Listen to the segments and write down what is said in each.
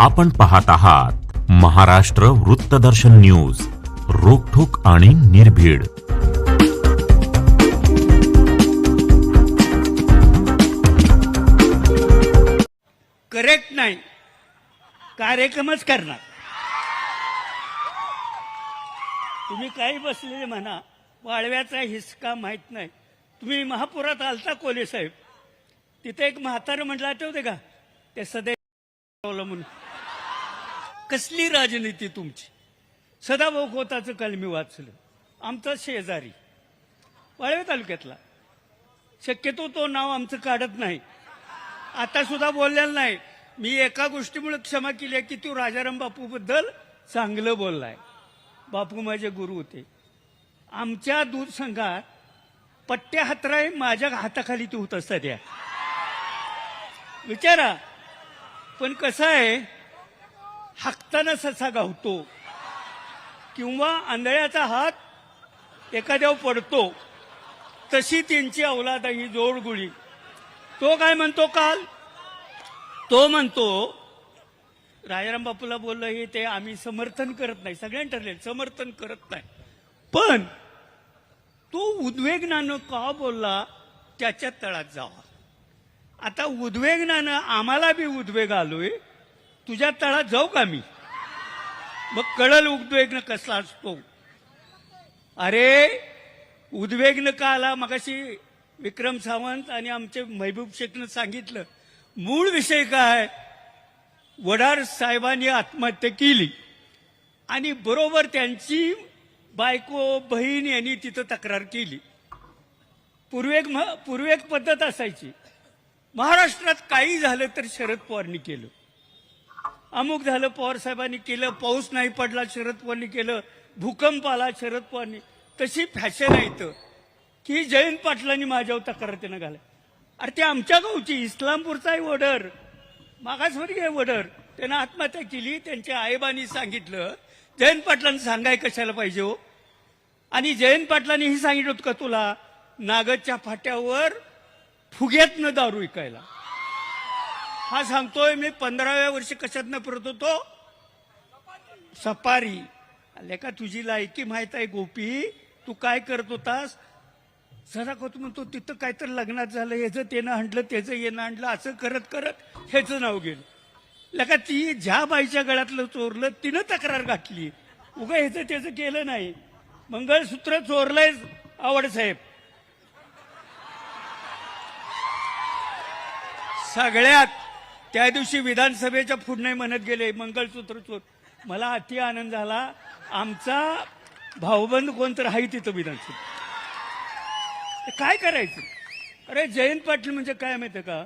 आपण पाहत आहात महाराष्ट्र वृत्तदर्शन न्यूज रोखोक आणि निर्भीड. करेक्ट नाही. कार्यक्रमच करणार. तुम्ही काही बसलेले म्हणा वाळव्याचा हिसका माहीत नाही. तुम्ही महापुरात आलता कोले साहेब. तिथे एक म्हातारं म्हटलं आठवते का? ते सदैव म्हणून. कसली राजनीती तुमची? सदाभाऊ खोताचं काल मी वाचलं. आमचा शेजारी. वाळवे तालुक्यातला. शक्यतो तो नाव आमचं काढत नाही. आता सुद्धा बोललेला नाही. मी एका गोष्टीमुळे क्षमा केली आहे की तू राजाराम बापूबद्दल चांगलं बोललाय. बापू माझे गुरु होते. आमच्या दूध संघात पट्ट्या हातराय माझ्या हाताखाली तू होत सध्या. विचारा. पण कसं आहे हाकताना ससा गावतो. किंवा आंधळ्याचा हात एखाद्यावर पडतो. तशी त्यांची अवलाद आहे ही जोडगुळी. तो काय म्हणतो काल? तो म्हणतो राजाराम बापूला बोललं हे ते आम्ही समर्थन करत नाही. सगळ्यांनी ठरले समर्थन करत नाही. पण तो उद्वेगनानं का बोलला? त्याच्या तळात जावा. आता उद्वेगनानं आम्हाला बी उद्वेग आलोय. तुझ्या तळात जाऊ का मी? मग कळल उद्वेग्न कसला असतो? अरे उद्वेग्न का आला? मगाशी विक्रम सावंत आणि आमचे महबूब शेखनं सांगितलं मूळ विषय काय वडार साहेबांनी आत्महत्या केली. आणि बरोबर त्यांची बायको बहीण यांनी तिथं तक्रार केली. पूर्वेक पूर्वेक पद्धत असायची. महाराष्ट्रात काही झालं तर शरद पवारनी केलं. अमुक झालं पवार साहेबांनी केलं पाऊस नाही पडला शरद पवारनी केलं भूकंप आला शरद पवारनी. तशी फॅशन आहे इथं की जयंत पाटलांनी माझ्यावर तक्रार त्यानं घाला अरे ते आमच्या गावची इस्लामपूरचा आहे वडर. मागासवर्गीय वडर. त्यानं आत्महत्या केली त्यांच्या आईबांनी सांगितलं. जयंत पाटलांनी सांगाय कशाला पाहिजे हो? आणि जयंत पाटलांनी ही सांगितलं होतं का तुला? नागदच्या फाट्यावर फुग्यातनं दारू विकायला. हा सांगतोय मी पंधराव्या वर्षी कशातनं परत होतो? सफारी आले का तुझी लायकी माहीत आहे गोपी. तू काय करत होतास? सदा तू म्हणतो तिथं काय तर लग्नात झालं ह्याचं तेनं आणलं त्याचं येणं आणलं असं करत करत ह्याचं नाव गेलं. लका ती ज्या बाईच्या गळ्यातलं चोरलं तिनं तक्रार घातली उगा ह्याचं त्याचं केलं नाही. मंगळसूत्र चोरलंय आवड साहेब. सगळ्यात त्या दिवशी विधानसभेच्या पुढे म्हणत गेले मंगळसूत्र चोर. मला अति आनंद झाला. आमचा भाऊबंद कोणतर आहे तिथं विधानसभा काय करायचं? अरे जयंत पाटील म्हणजे काय माहितीये का?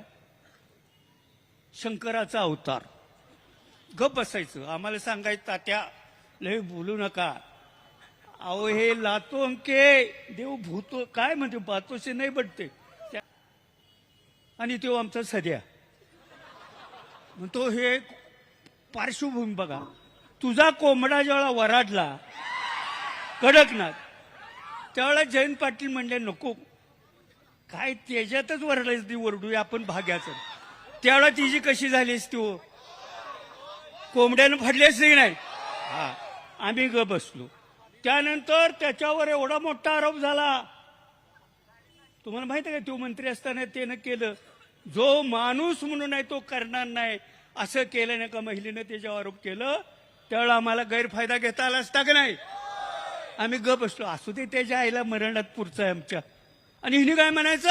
शंकराचा अवतार. गप बसायचं. आम्हाला सांगायचं तात्या लय बोलू नका. अहो हे लातो अंके. देव भूतो. काय म्हणते? पातोशी नाही बटते. त्या- आणि तो आमचा सध्या. म्हणतो हे पार्श्वभूमी बघा. तुझा कोंबडा जेव्हा वराडला कडकनाथ त्यावेळेला जयंत पाटील म्हणले नको. काय त्याच्यातच वरडायच ती वरडूया आपण भाग्याचं. त्यावेळेला तिची कशी झालीस तू? कोंबड्यानं फाडलीच नाही? हा. आम्ही ग बसलो. त्यानंतर त्याच्यावर एवढा मोठा आरोप झाला. तुम्हाला माहिती आहे का तो मंत्री असताना त्यानं केलं. जो माणूस म्हणून आहे तो करणार नाही. असं केलं नाही का महिलेनं त्याच्यावर आरोप केलं? त्यावेळेला आम्हाला गैरफायदा घेता आला असता का नाही? आम्ही ग बसलो. असू दे त्याच्या आईला मरणात पुरचं आहे आमच्या. आणि हिने काय म्हणायचं?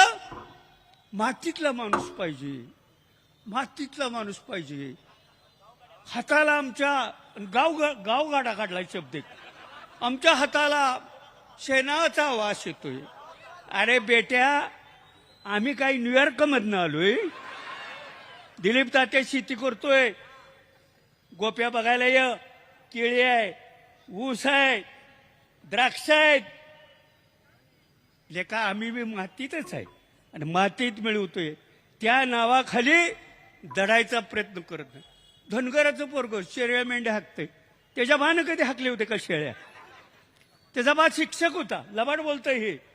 मातीतला माणूस पाहिजे. मातीतला माणूस पाहिजे. हाताला आमच्या गाव गावगाडा काढलाय शब्द एक. आमच्या हाताला शेणाचा वास येतोय. अरे बेट्या आम्ही काही न्यूयॉर्कमधनं आलोय. दिलीप तात्या शेती करतोय. गोप्या बघायला ये. केळी आहे ऊस आहे द्राक्ष आहेत. लेखा आम्ही बी मातीतच आहे. आणि मातीत मिळवतोय. त्या नावाखाली दडायचा प्रयत्न करत नाही. धनगराचं पोरग शेळ्या मेंढ्या हाकते त्याच्या भानं कधी हाकले होते का शेळ्या? त्याचा बा शिक्षक होता. लबाड बोलतोय हे.